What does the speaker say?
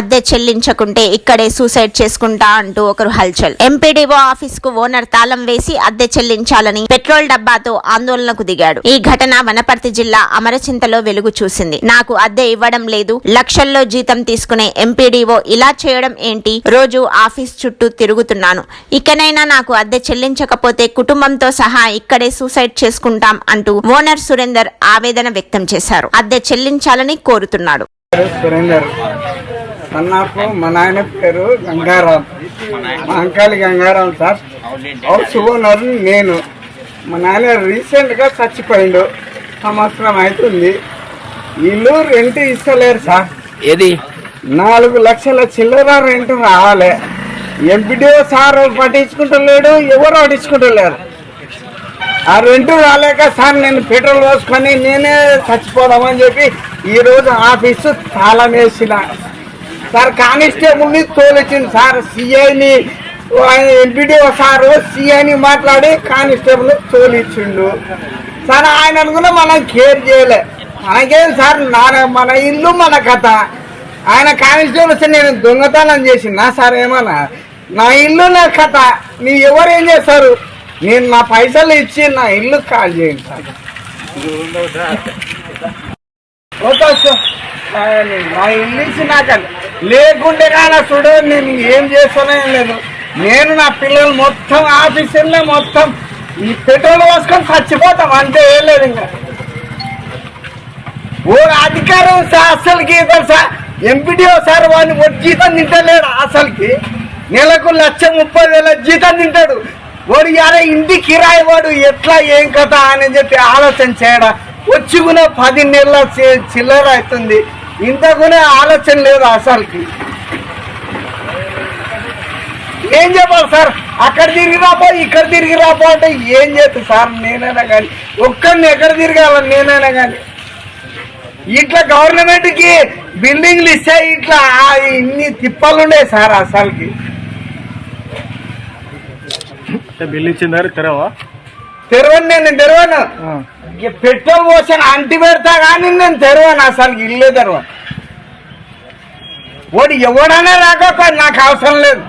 అద్దె చెల్లించకుంటే ఇక్కడే సూసైడ్ చేసుకుంటా అంటూ ఒకరు హల్చల్. ఎంపీడీఓ ఆఫీస్కు ఓనర్ తాళం వేసి అద్దె చెల్లించాలని పెట్రోల్ డబ్బాతో ఆందోళనకు దిగాడు. ఈ ఘటన వనపర్తి జిల్లా అమరచింతలో వెలుగు చూసింది. నాకు అద్దె ఇవ్వడం లేదు లక్షల్లో జీతం తీసుకునే ఎంపీడీఓ ఇలా చేయడం ఏంటి? రోజు ఆఫీస్ చుట్టూ తిరుగుతున్నాను. ఇకనైనా నాకు అద్దె చెల్లించకపోతే కుటుంబంతో సహా ఇక్కడే సూసైడ్ చేసుకుంటాం అంటూ ఓనర్ సురేందర్ ఆవేదన వ్యక్తం చేశారు. అద్దె చెల్లించాలని కోరుతున్నాడు. సురేందర్ సన్నాపు మా నాయన పేరు గంగారాం. మా Ankali Gangaram sir. House owner నేను. మా నాయన రీసెంట్గా చచ్చిపోయిండు. సంవత్సరం అవుతుంది ఇల్లు రెంట్ ఇస్తలేరు సార్. ఏది? నాలుగు లక్షల చిల్లర రెంట్ రావాలి. ఎంపీడీఓ సార్ పట్టించుకుంటలేడు ఎవరు పట్టించుకుంటలేరు. ఆ రెంట్ రాలేక సార్ నేను పెట్రోల్ పోసుకొని నేనే చచ్చిపోదామని చెప్పి ఈ రోజు ఆఫీసు తాళం వేసిన. సార్ కానిస్టేబుల్ని తోలిచ్చింది సార్ సిఐని ఎంపీడీఓ సారు సిఐని మాట్లాడి కానిస్టేబుల్ తోలిచ్చిండు. సార్ ఆయన కూడా మనం కేర్ చేయలే. మనకేం సార్ నా మన ఇల్లు మన కథ. ఆయన కానిస్టేబుల్ వస్తే నేను దొంగతనం చేసిన సార్ ఏమన్నా? నా ఇల్లు నా కథ. నీ ఎవరు ఏం చేస్తారు? నేను నా పైసలు ఇచ్చి నా ఇల్లు కాల్ చేయండి సార్. Okay sir. నా- ఇల్లు ఇచ్చి నాకు లేకుంటే కానీ చూడు నేను ఏం చేస్తానే లేదు. నేను నా పిల్లలు మొత్తం ఆఫీసులే మొత్తం. ఈ పెట్రోల్ పోసుకొని చచ్చిపోతాం. అంతే ఏం లేదు ఇంకా. ఓ అధికారం సార్ అసలుకి తెలుసా? ఎంపీడీఓ సార్ వాడిని ఒక జీతం తింటలేడు అసలుకి. నెలకు లక్ష ముప్పై వేల జీతం తింటాడు. వాడు అరే ఇంటి కిరాయి వాడు ఎట్లా ఏం కథ అని చెప్పి ఆలోచన చేయడా? వచ్చి కూడా పది నెలల చిల్లర అవుతుంది. ఇంత కూడా ఆలోచన లేదు అసలుకి. ఏం చెప్పాలి సార్? అక్కడ తిరిగి రాపో ఇక్కడ తిరిగి రాపో అంటే ఏం చేస్తా సార్? నేనైనా కానీ ఒక్కడిని ఎక్కడ తిరగాల? నేనైనా కానీ. ఇట్లా గవర్నమెంట్కి బిల్డింగ్లు ఇస్తే ఇట్లా ఇన్ని తిప్పలు ఉండే సార్ అసలుకి. బిల్ ఇచ్చిందారు తెరవా? తెరవను నేను తెరవను పెట్రోల్ పోసాను అంటి పెడతా కానీ నేను తెరవాను అసలు ఇల్లే తెరవాను. వాడు ఎవడనే రాకపోయి నాకు అవసరం లేదు.